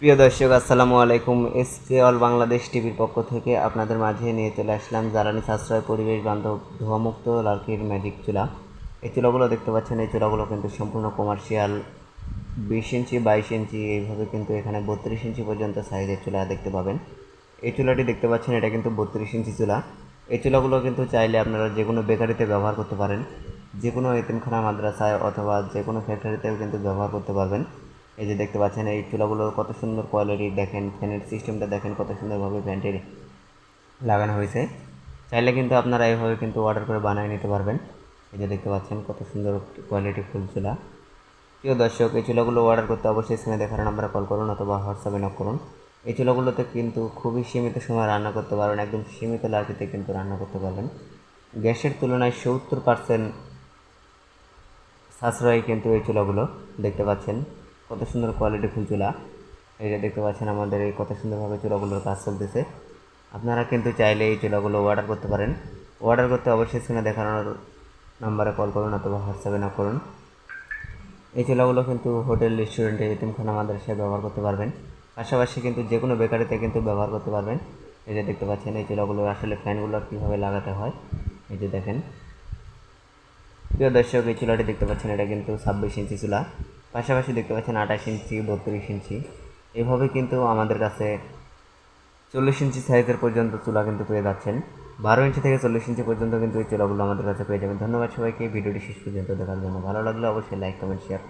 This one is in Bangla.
প্রিয় দর্শক, আসসালামু আলাইকুম। এসকে অল বাংলাদেশ টিভির পক্ষ থেকে আপনাদের মাঝে নিয়ে চলে আসলাম জ্বালানি সাশ্রয় পরিবেশ বান্ধব ধোয়ামুক্ত লার্কির ম্যাজিক চুলা। এই চুলাগুলো দেখতে পাচ্ছেন, এই চুলাগুলো কিন্তু সম্পূর্ণ কমার্শিয়াল। বিশ ইঞ্চি, বাইশ ইঞ্চি, এইভাবে কিন্তু এখানে বত্রিশ ইঞ্চি পর্যন্ত সাইজের চুলা দেখতে পাবেন। এই চুলাটি দেখতে পাচ্ছেন, এটা কিন্তু বত্রিশ ইঞ্চি চুলা। এই চুলাগুলো কিন্তু চাইলে আপনারা যে কোনো বেকারিতে ব্যবহার করতে পারেন। যে কোনো এতিমখানা, মাদ্রাসায় অথবা যে কোনো ফ্যাক্টরিতেও কিন্তু ব্যবহার করতে পারবেন। এই যে দেখতে পাচ্ছেন, এই চুলাগুলোর কত সুন্দর কোয়ালিটি দেখেন ফ্যানের সিস্টেমটা দেখেন কত সুন্দরভাবে ফ্যানটি লাগানো হয়েছে। চাইলে কিন্তু আপনারা এইভাবে কিন্তু অর্ডার করে বানিয়ে নিতে পারবেন। এই যে দেখতে পাচ্ছেন কত সুন্দর কোয়ালিটি ফুল চুলা। প্রিয় দর্শক, এই চুলাগুলো অর্ডার করতে অবশ্যই স্ক্রিনে দেখার নাম্বারে কল করুন অথবা হোয়াটসঅ্যাপে নক করুন। এই চুলাগুলোতে কিন্তু খুবই সীমিত সময় রান্না করতে পারবেন, একদম সীমিত লার্কিতে কিন্তু রান্না করতে পারবেন। গ্যাসের তুলনায় সত্তর পার্সেন্ট সাশ্রয়ী কিন্তু এই চুলাগুলো দেখতে পাচ্ছেন। কত সুন্দর কোয়ালিটি ফুল চুলা। যে দেখতে পাচ্ছেন আমাদের এই কত সুন্দরভাবে চুলাগুলোর কাজ চলতেছে। আপনারা কিন্তু চাইলে এই চুলাগুলো অর্ডার করতে পারেন। অর্ডার করতে অবশ্যই স্ক্রিনে দেখানোর নাম্বারে কল করুন অথবা হোয়াটসঅ্যাপে না করুন। এই চুলাগুলো কিন্তু হোটেল রেস্টুরেন্টে এতিমখানা, মাদ্রাসায় ব্যবহার করতে পারবেন। পাশাপাশি কিন্তু যে কোনো বেকারিতে কিন্তু ব্যবহার করতে পারবেন। এই যে দেখতে পাচ্ছেন, এই চুলাগুলো আসলে ফ্যানগুলো কীভাবে লাগাতে হয়, এই যে দেখেন। প্রিয় দর্শক, এই চুলাটি দেখতে পাচ্ছেন, এটা কিন্তু ছাব্বিশ ইঞ্চি চুলা। পাশাপাশি দেখতে পাচ্ছেন আঠাশ ইঞ্চি, বত্রিশ ইঞ্চি। এভাবে কিন্তু আমাদের কাছে চল্লিশ ইঞ্চি সাইজের পর্যন্ত চুলা কিন্তু পেয়ে যাচ্ছেন। বারো ইঞ্চি থেকে চল্লিশ ইঞ্চি পর্যন্ত কিন্তু এই চুলাগুলো আমাদের কাছে পেয়ে যাবেন। ধন্যবাদ সবাইকে। ভিডিওটি শেষ পর্যন্ত দেখার জন্য ভালো লাগলে অবশ্যই লাইক কমেন্ট শেয়ার করুন।